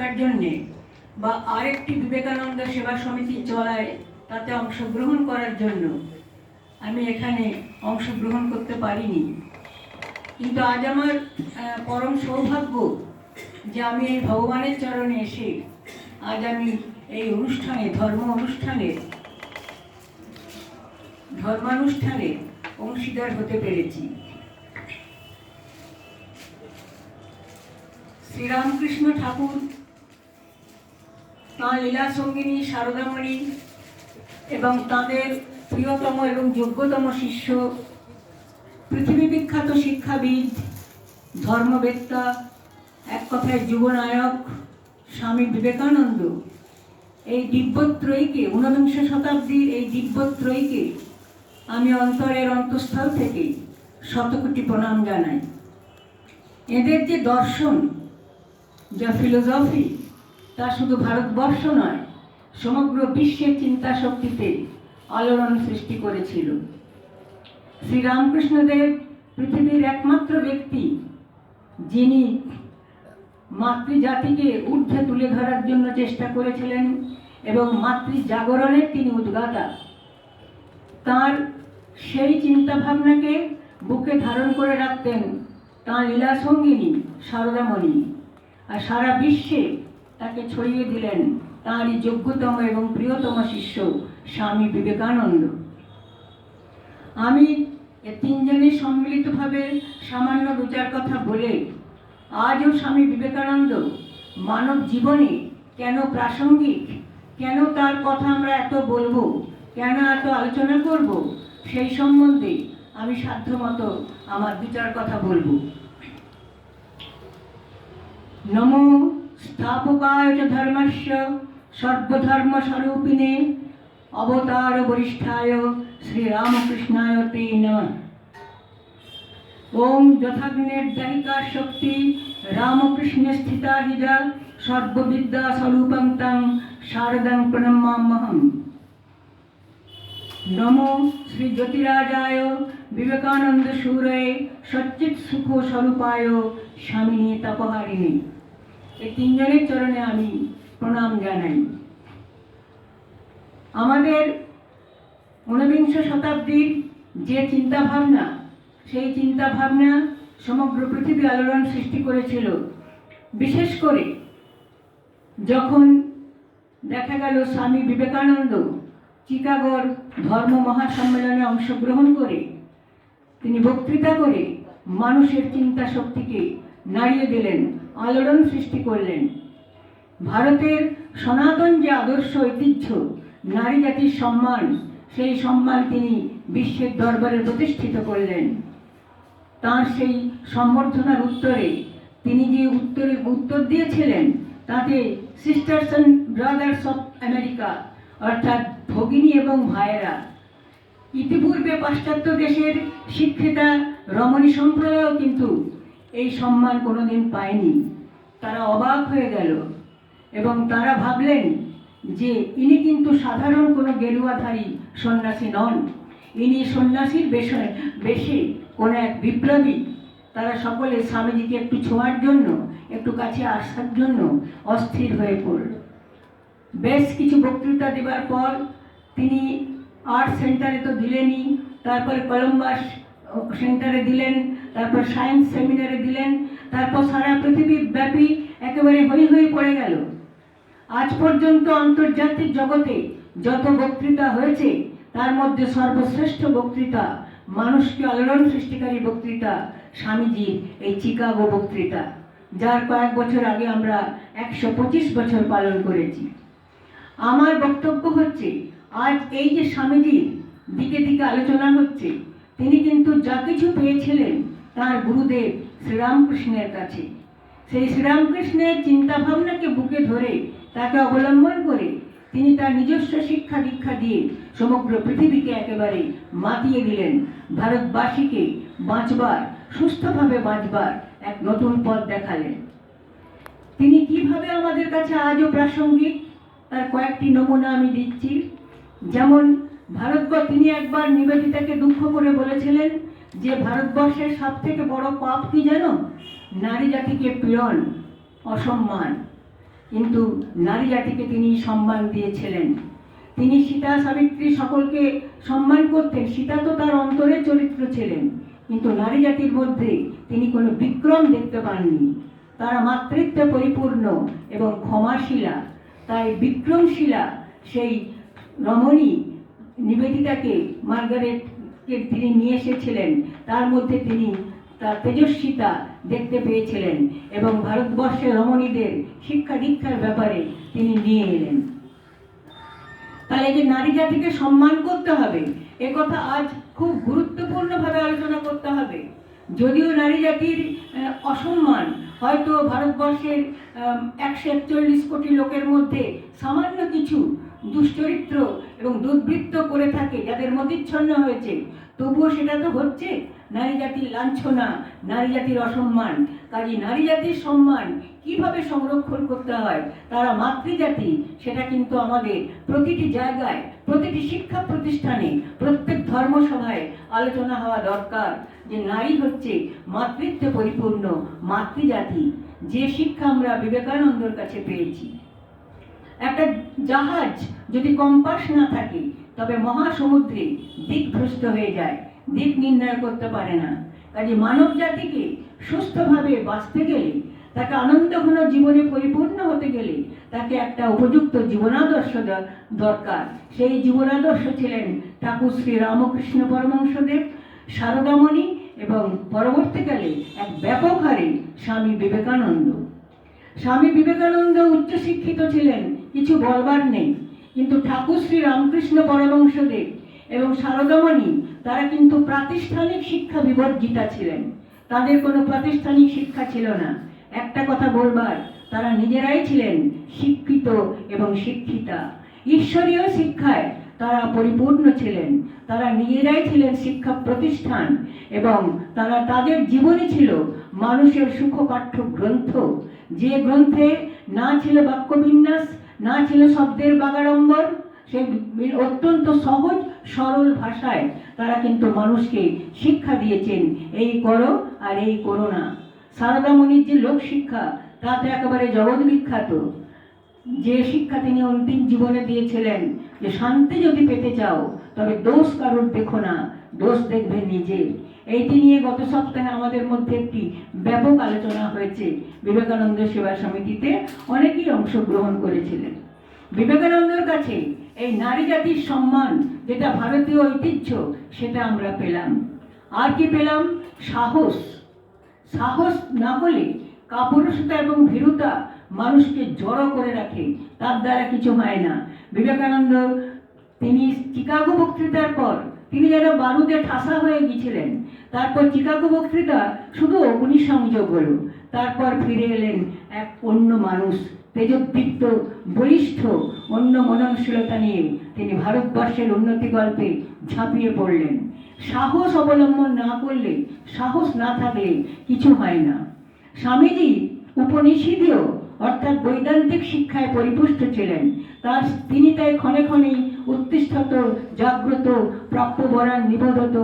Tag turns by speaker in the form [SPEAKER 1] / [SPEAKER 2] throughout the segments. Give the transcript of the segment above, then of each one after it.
[SPEAKER 1] তার জন্যে বা আরেকটি বিবেকানন্দ সেবা সমিতি চলায় তাতে অংশগ্রহণ করার জন্য আমি এখানে অংশগ্রহণ করতে পারিনি। কিন্তু আজ আমার পরম সৌভাগ্য যে আমি এই ভগবানের চরণে এসে আজ আমি এই অনুষ্ঠানে, ধর্ম অনুষ্ঠানে, ধর্মানুষ্ঠানে অংশীদার হতে পেরেছি। শ্রীরামকৃষ্ণ ঠাকুর তাঁর লীলা সঙ্গিনী, শারদামণি এবং তাদের প্রিয়তম এবং যোগ্যতম শিষ্য, পৃথিবী বিখ্যাত শিক্ষাবিদ, ধর্মবেত্তা, এক কথায় যুবনায়ক স্বামী বিবেকানন্দ। এই দিব্যত্রয়ীকে, ঊনবিংশ শতাব্দীর এই দিব্যত্রয়ীকে আমি অন্তরের অন্তঃস্থল থেকে শতকোটি প্রণাম জানাই। এদের যে দর্শন, যা ফিলোসফি তা শুধু ভারতবর্ষ নয়, সমগ্র বিশ্বের চিন্তা শক্তিতে আলোড়ন সৃষ্টি করেছিল। শ্রীরামকৃষ্ণদেব পৃথিবীর একমাত্র ব্যক্তি, যিনি মাতৃজাতিকে ঊর্ধ্বে তুলে ধরার জন্য চেষ্টা করেছিলেন এবং মাতৃ জাগরণের তিনি উদ্গাতা। তার সেই চিন্তাভাবনাকে বুকে ধারণ করে রাখতেন তাঁর লীলা সঙ্গিনী শারদামণি আর সারা বিশ্বে তাকে ছড়িয়ে দিলেন। তাঁরই যোগ্যতম এবং প্রিয়তম শিষ্য স্বামী বিবেকানন্দ। আমি এ তিনজনের সম্মিলিতভাবে সামান্য দু কথা বলে আজও স্বামী বিবেকানন্দ মানব জীবনে কেন প্রাসঙ্গিক? কেন তার কথা আমরা এত বলব? কেন এত আলোচনা করব? সেই সম্বন্ধে আমি সাধ্যমতো আমার বিচার কথা বলব। নমো স্থাপকায় চ ধর্মস্য সর্বধর্মস্বরূপিণে অবতার বরিষ্ঠায় শ্রীরামকৃষ্ণায় তে নমঃ ওম যথাগ্নের দাহিকা শক্তি রামকৃষ্ণ স্থিতা হিজা সর্ববিদ্যা স্বরূপং তং শারদং প্রণমামহম নমো শ্রী জ্যোতিরাজায় বিবেকানন্দ সুরয়ে সচ্চিৎ সুখ স্বরূপায় স্বামিনী তপহারিণী এই তিনজনের চরণে আমি প্রণাম জানাই। আমাদের ঊনবিংশ শতাব্দীর যে চিন্তাভাবনা, সেই চিন্তাভাবনা সমগ্র পৃথিবী আলোড়ন সৃষ্টি করেছিল। বিশেষ করে যখন দেখা গেল স্বামী বিবেকানন্দ চিকাগোর ধর্ম মহাসম্মেলনে অংশগ্রহণ করে, তিনি বক্তৃতা করে মানুষের চিন্তা শক্তিকে নাড়িয়ে দিলেন। আলোড়ন সৃষ্টি করলেন। ভারতের সনাতন যে আদর্শ ঐতিহ্য, নারী জাতির সম্মান, সেই সম্মান তিনি বিশ্বের দরবারে প্রতিষ্ঠিত করলেন। তার সেই সম্বর্ধনার উত্তরে তিনি যে উত্তরে উত্তর দিয়েছিলেন, তাতে sisters and brothers of America অর্থাৎ ভগিনী এবং ভাইয়েরা, ইতিপূর্বে পাশ্চাত্য দেশের শিক্ষিতা রমণী সম্প্রদায়ও কিন্তু এই সম্মান কোনোদিন পায়নি। তারা অবাক হয়ে গেল এবং তারা ভাবলেন যে ইনি কিন্তু সাধারণ কোনো গেরুয়াধারী সন্ন্যাসী নন। ইনি সন্ন্যাসীর বেশে বেশে কোনো এক বিপ্লবী। তারা সকলে স্বামীজিকে একটু ছোঁয়ার জন্য, একটু কাছে আসার জন্য অস্থির হয়ে পড়ল। বেশ কিছু বক্তৃতা দেবার পর তিনি আর্ট সেন্টারে তো দিলেনই তারপরে কলম্বাস সেন্টারে দিলেন, তারপর সায়েন্স সেমিনারে দিলেন, তারপর সারা পৃথিবী ব্যাপী একেবারে হই হয়ে পড়ে গেল। আজ পর্যন্ত আন্তর্জাতিক জগতে যত বক্তৃতা হয়েছে, তার মধ্যে সর্বশ্রেষ্ঠ বক্তৃতা, মানুষকে আলোড়ন সৃষ্টিকারী বক্তৃতা, স্বামীজির এই চিকাগো বক্তৃতা, যার কয়েক বছর আগে আমরা একশো পঁচিশ বছর পালন করেছি। আমার বক্তব্য হচ্ছে, আজ এই যে স্বামীজির দিকে দিকে আলোচনা হচ্ছে তিনি কিন্তু যা কিছু পেয়েছিলেন তার গুরুদেব শ্রীরামকৃষ্ণের কাছে। সেই শ্রীরামকৃষ্ণের চিন্তাভাবনাকে বুকে ধরে, তাকে অবলম্বন করে তিনি তার নিজস্ব শিক্ষা দীক্ষা দিয়ে সমগ্র পৃথিবীকে একেবারে মাতিয়ে দিলেন। ভারতবাসীকে বাঁচবার, সুস্থভাবে বাঁচবার এক নতুন পথ দেখালেন। তিনি কীভাবে আমাদের কাছে আজও প্রাসঙ্গিক, তার কয়েকটি নমুনা আমি দিচ্ছি। যেমন ভারতবর্ষ, তিনি একবার নিবেদিতাকে দুঃখ করে বলেছিলেন যে ভারতবর্ষের সব থেকে বড় পাপ কি জানো? নারী জাতিকে পীড়ন, অসম্মান। কিন্তু নারী জাতিকে তিনি সম্মান দিয়েছিলেন। তিনি সীতা, সাবিত্রী সকলকে সম্মান করতেন। সীতা তো তার অন্তরের চরিত্র ছিলেন, কিন্তু নারী জাতির মধ্যে তিনি কোনো বিক্রম দেখতে পাননি। তারা মাতৃত্বে পরিপূর্ণ এবং ক্ষমাশীলা, তাই বিক্রমশীলা সেই রমণী নিবেদিতাকে মার্গারেটকে তিনি নিয়ে এসেছিলেন। তার মধ্যে তিনি তার তেজস্বিতা দেখতে পেয়েছিলেন এবং ভারতবর্ষের রমণীদের শিক্ষা দীক্ষার ব্যাপারে তিনি নিয়ে এলেন। তাহলে যে নারী জাতিকে সম্মান করতে হবে, এ কথা আজ খুব গুরুত্বপূর্ণভাবে আলোচনা করতে হবে। যদিও নারী জাতির অসম্মান হয়তো ভারতবর্ষের একশো একচল্লিশ কোটি লোকের মধ্যে সামান্য কিছু দুশ্চরিত্র এবং দুর্বৃত্ত করে থাকে, যাদের মতিচ্ছন্ন হয়েছে। তবুও সেটা তো হচ্ছে নারী জাতির লাঞ্ছনা, নারী জাতির অসম্মান। কাজে নারী জাতির সম্মান কীভাবে সংরক্ষণ করতে হয়, তারা মাতৃজাতি, সেটা কিন্তু আমাদের প্রতিটি জায়গায়, প্রতিটি শিক্ষা প্রতিষ্ঠানে, প্রত্যেক ধর্মসভায় আলোচনা হওয়া দরকার যে নারী হচ্ছে মাতৃত্বে পরিপূর্ণ, মাতৃজাতি। যে শিক্ষা আমরা বিবেকানন্দর কাছে পেয়েছি। একটা জাহাজ যদি কম্পাস না থাকে, তবে মহাসমুদ্রে দিকভ্রষ্ট হয়ে যায়, দিক নির্ণয় করতে পারে না। কাজে মানব জাতিকে সুস্থভাবে বাঁচতে গেলে, তাকে আনন্দঘন জীবনে পরিপূর্ণ হতে গেলে, তাকে একটা উপযুক্ত জীবনাদর্শ দরকার। সেই জীবনাদর্শ ছিলেন ঠাকুর শ্রী রামকৃষ্ণ পরমংশদেব সারদামণি এবং পরবর্তীকালে এক ব্যাপক হারে স্বামী বিবেকানন্দ। স্বামী বিবেকানন্দ উচ্চশিক্ষিত ছিলেন কিছু বলবার নেই। কিন্তু ঠাকুর শ্রী রামকৃষ্ণ পরমংশদেব এবং শারদামণি তারা কিন্তু প্রাতিষ্ঠানিক শিক্ষা বিবর্জিতা ছিলেন। তাদের কোনো প্রাতিষ্ঠানিক শিক্ষা ছিল না। একটা কথা বলবার, তারা নিজেরাই ছিলেন শিক্ষিত এবং শিক্ষিতা। ঈশ্বরীয় শিক্ষায় তারা পরিপূর্ণ ছিলেন। তারা নিজেরাই ছিলেন শিক্ষা প্রতিষ্ঠান এবং তারা তাদের জীবনে ছিল মানুষের সুখপাঠ্য গ্রন্থ যে গ্রন্থে না ছিল বাক্যবিন্যাস না ছিল শব্দের বাগাড়ম্বর সে অত্যন্ত সহজ, সরল ভাষায় তারা কিন্তু মানুষকে শিক্ষা দিয়েছেন, এই করো আর এই করো না। সারদামণির যে লোক শিক্ষা, তা তো একেবারে জগৎ বিখ্যাত। যে শিক্ষা তিনি অন্তিম জীবনে দিয়েছিলেন, যে শান্তি যদি পেতে চাও, তবে দোষ কারোর দেখো না, দোষ দেখবে নিজের। এইটি নিয়ে গত সপ্তাহে আমাদের মধ্যে একটি ব্যাপক আলোচনা হয়েছে বিবেকানন্দ সেবা সমিতিতে। অনেকেই অংশগ্রহণ করেছিলেন। বিবেকানন্দের কাছে এই নারী জাতির সম্মান, যেটা ভারতীয় ঐতিহ্য, সেটা আমরা পেলাম। আর কি পেলাম? সাহস। সাহস না হলে কাপুরুষতা এবং ভীরুতা মানুষকে জড়ো করে রাখে, তার দ্বারা কিছু হয় না। বিবেকানন্দ তিনি চিকাগো বক্তৃতার পর তিনি যেন বারুদে ঠাসা হয়ে গিয়েছিলেন। তারপর চিকাগো বক্তৃতা শুধু অগ্নিসংযোগ হল। তারপর ফিরে এলেন এক অন্য মানুষ, তেজোদ্দীপ্ত, বলিষ্ঠ, অন্য মননশীলতা নিয়ে। তিনি ভারতবর্ষের উন্নতি গল্পে ঝাঁপিয়ে পড়লেন। সাহস অবলম্বন না করলে, সাহস না থাকলে কিছু হয় না। স্বামীজি উপনিষিদেও, অর্থাৎ বৈদান্তিক শিক্ষায় পরিপুষ্ট ছিলেন। তার তিনি তাই ক্ষণে ক্ষণেই উত্তিষ্ঠত জাগ্রত প্রাপ্যবরান নিবোধত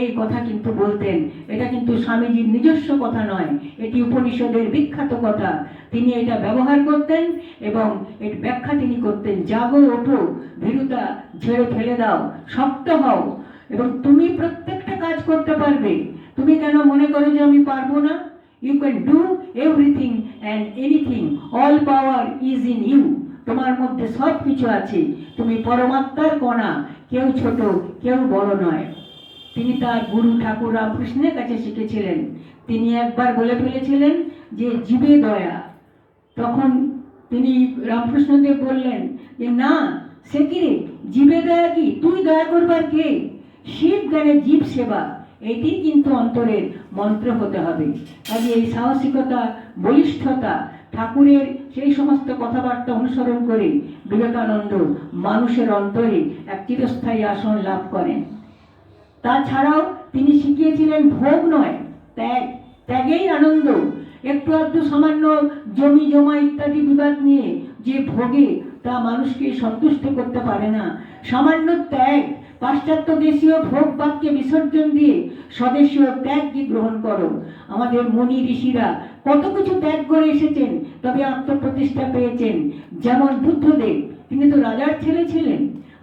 [SPEAKER 1] এই কথা কিন্তু বলতেন। এটা কিন্তু স্বামীজির নিজস্ব কথা নয়, এটি উপনিষদের বিখ্যাত কথা। তিনি এটা ব্যবহার করতেন এবং এর ব্যাখ্যা তিনি করতেন, জাগো, ওঠো ভীরুতা ঝেড়ে ফেলে দাও, শক্ত হও এবং তুমি প্রত্যেকটা কাজ করতে পারবে। তুমি কেন মনে করো যে আমি পারব না? You can do everything and anything all power is in তোমার মধ্যে সব কিছু আছে। তুমি পরমাত্মার কণা, কেউ ছোট, কেউ বড় নয়। তিনি তার গুরু ঠাকুর রামকৃষ্ণের কাছে শিখেছিলেন। তিনি একবার বলে ফেলেছিলেন যে, জীবে দয়া। তখন তিনি রামকৃষ্ণদেব বললেন যে, না, সে কি রে? জীবে দয়া কি? তুই দয়া করবার কে? শিব জ্ঞানে জীব সেবা, এটি কিন্তু অন্তরের মন্ত্র হতে হবে। কাজে এই সাহসিকতা, বলিষ্ঠতা ঠাকুরের সেই সমস্ত কথাবার্তা অনুসরণ করে বিবেকানন্দ মানুষের অন্তরে এক চিরস্থায়ী আসন লাভ করেন। তাছাড়াও তিনি শিখিয়েছিলেন ভোগ নয়, ত্যাগ। ত্যাগেই আনন্দ। একটু আধটু সামান্য জমি জমা ইত্যাদি বিবাদ নিয়ে যে ভোগে তা মানুষকে সন্তুষ্ট করতে পারে না, সামান্য ত্যাগ পাশ্চাত্য দেশীয় ভোগ বাক্যে বিসর্জন দিয়ে স্বদেশীয় ত্যাগকে গ্রহণ করো? আমাদের মনি ঋষিরা কত কিছু ত্যাগ করে এসেছেন, তবে আত্মপ্রতিষ্ঠা পেয়েছেন। যেমন বুদ্ধদেব, তিনি তো রাজার ছেলে ছিলেন।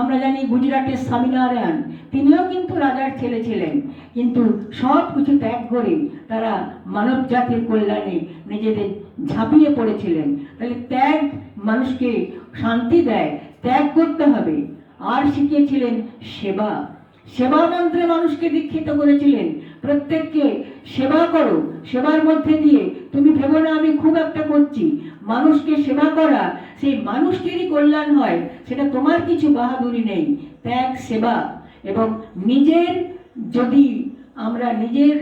[SPEAKER 1] আমরা জানি গুজরাটের স্বামীনারায়ণ, তিনিও কিন্তু রাজার ছেলে ছিলেন। কিন্তু সব কিছু ত্যাগ করে তারা মানব জাতির কল্যাণে নিজেদের ঝাঁপিয়ে পড়েছিলেন। তাহলে ত্যাগ মানুষকে শান্তি দেয়, ত্যাগ করতে হবে। আর শিখিয়েছিলেন সেবা। সেবা মন্ত্রে মানুষকে দীক্ষিত করেছিলেন। প্রত্যেককে সেবা করো, সেবার মধ্যে দিয়ে তুমি ভেবো না আমি খুব একটা করছি। মানুষকে সেবা করা, সেই মানুষটিরই কল্যাণ হয়, সেটা তোমার কিছু বাহাদুরি নেই। ত্যাগ, সেবা এবং নিজের যদি আমরা নিজের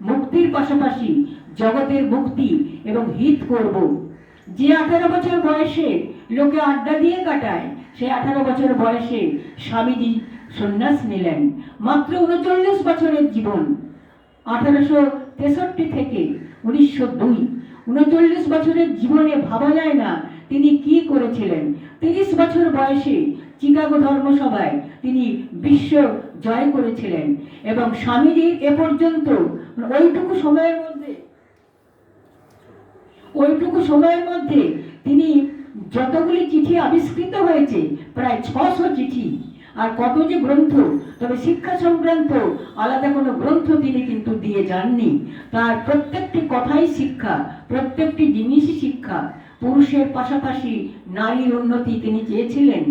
[SPEAKER 1] মুক্তির পাশাপাশি জগতের মুক্তি এবং হিত করব। যে আঠারো বছর বয়সে লোকে আড্ডা দিয়ে কাটায়। সেই আঠারো বছর বয়সে স্বামীজি সন্ন্যাস নিলেন। মাত্র উনচল্লিশ বছরের জীবন। আঠারোশো তেষট্টি থেকে উনিশশো দুই। উনচল্লিশ বছরের জীবনে ভাবা যায় না তিনি কি করেছিলেন। তিরিশ বছর বয়সে চিকাগো ধর্মসভায় তিনি বিশ্ব জয় করেছিলেন এবং স্বামীজির এ পর্যন্ত ওইটুকু সময়ের মধ্যে, ওইটুকু সময়ের মধ্যে তিনি যতগুলি চিঠি আবিষ্কৃত হয়েছে, প্রায় ছশো চিঠি। আর কত যে গ্রন্থ, তবে শিক্ষা সংক্রান্ত আলাদা কোনো গ্রন্থ তিনি কিন্তু দিয়ে যাননি। তার প্রত্যেকটি কথাই শিক্ষা, প্রত্যেকটি জিনিসই শিক্ষা। পুরুষের পাশাপাশি নারীর উন্নতি তিনি চেয়েছিলেন।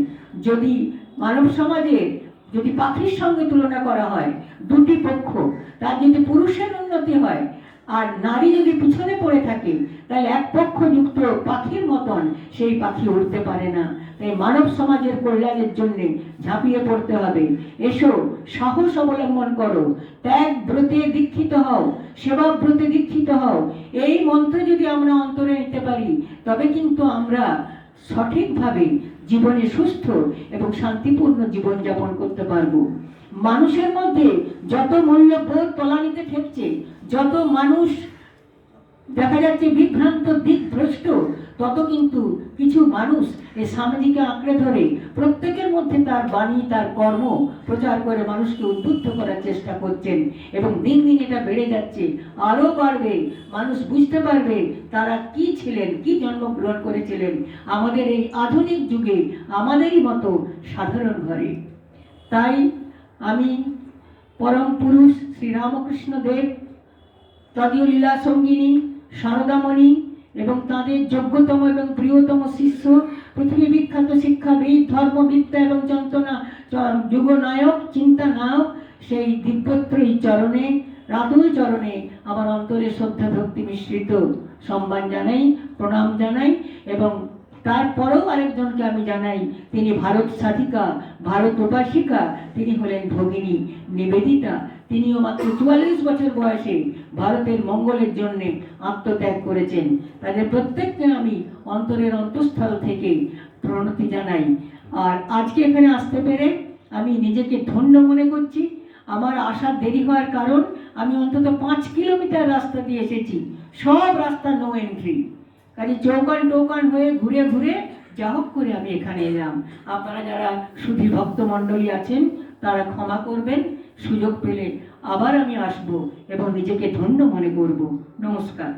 [SPEAKER 1] যদি মানব সমাজের যদি পাখির সঙ্গে তুলনা করা হয়, দুটি পক্ষ, তার যদি পুরুষের উন্নতি হয় আর নারী যদি পিছনে পড়ে থাকে, তাহলে এক পক্ষ যুক্ত পাখির মতন সেই পাখি উড়তে পারে না। তাই মানব সমাজের কল্যাণের জন্য ঝাঁপিয়ে পড়তে হবে। এসো, সাহস অবলম্বন করো। ত্যাগ ব্রতে দীক্ষিত হও, সেবা ব্রতে দীক্ষিত হও। এই মন্ত্র যদি আমরা অন্তরে নিতে পারি, তবে কিন্তু আমরা সঠিকভাবে জীবনে সুস্থ এবং শান্তিপূর্ণ জীবনযাপন করতে পারব। মানুষের মধ্যে যত মূল্যবোধ তলানিতে ঠেকছে যত মানুষ দেখা যাচ্ছে বিভ্রান্ত দিকভ্রষ্ট তত কিন্তু কিছু মানুষ এই স্বামীজিকে আঁকড়ে ধরে। প্রত্যেকের মধ্যে তার বাণী, তার কর্ম প্রচার করে মানুষকে উদ্বুদ্ধ করার চেষ্টা করছেন এবং দিন দিন এটা বেড়ে যাচ্ছে। আরও বাড়বে, মানুষ বুঝতে পারবে তারা কি ছিলেন, কি জন্মগ্রহণ করেছিলেন। আমাদের এই আধুনিক যুগে আমাদেরই মতো সাধারণ ঘরে। তাই আমি পরম পুরুষ শ্রীরামকৃষ্ণ দেব তদীয় লীলা সঙ্গিনী সারদামণি এবং তাদের যোগ্যতম এবং প্রিয়তম শিষ্য, পৃথিবী বিখ্যাত শিক্ষাবিদ, ধর্মবিদ্যা এবং যন্ত্রণা যুগনায়ক চিন্তা নায়ক সেই দিব্যত্রয়ী চরণে, রাতুল চরণে আমার অন্তরে শ্রদ্ধা ভক্তি মিশ্রিত সম্মান জানাই, প্রণাম জানাই এবং তারপরেও আরেকজনকে আমি জানাই, তিনি ভারত সাধিকা, ভারত উপাসিকা, তিনি হলেন ভগিনী নিবেদিতা। তিনিও মাত্র চুয়াল্লিশ বছর বয়সে ভারতের মঙ্গলের জন্য আত্মত্যাগ করেছেন। তাদের প্রত্যেককে আমি অন্তরের অন্তঃস্থল থেকে প্রণতি জানাই। আর আজকে এখানে আসতে পেরে আমি নিজেকে ধন্য মনে করছি। আমার আসার দেরি হওয়ার কারণ, আমি অন্তত পাঁচ কিলোমিটার রাস্তা দিয়ে এসেছি। সব রাস্তা নো এন্ট্রি কাজে চৌকান টৌকান হয়ে ঘুরে ঘুরে যা হোক করে আমি এখানে এলাম। আপনারা যারা সুধী ভক্ত মণ্ডলী আছেন, তারা ক্ষমা করবেন। সুযোগ পেলে আবার আমি আসব এবং নিজেকে ধন্য মনে করব। নমস্কার।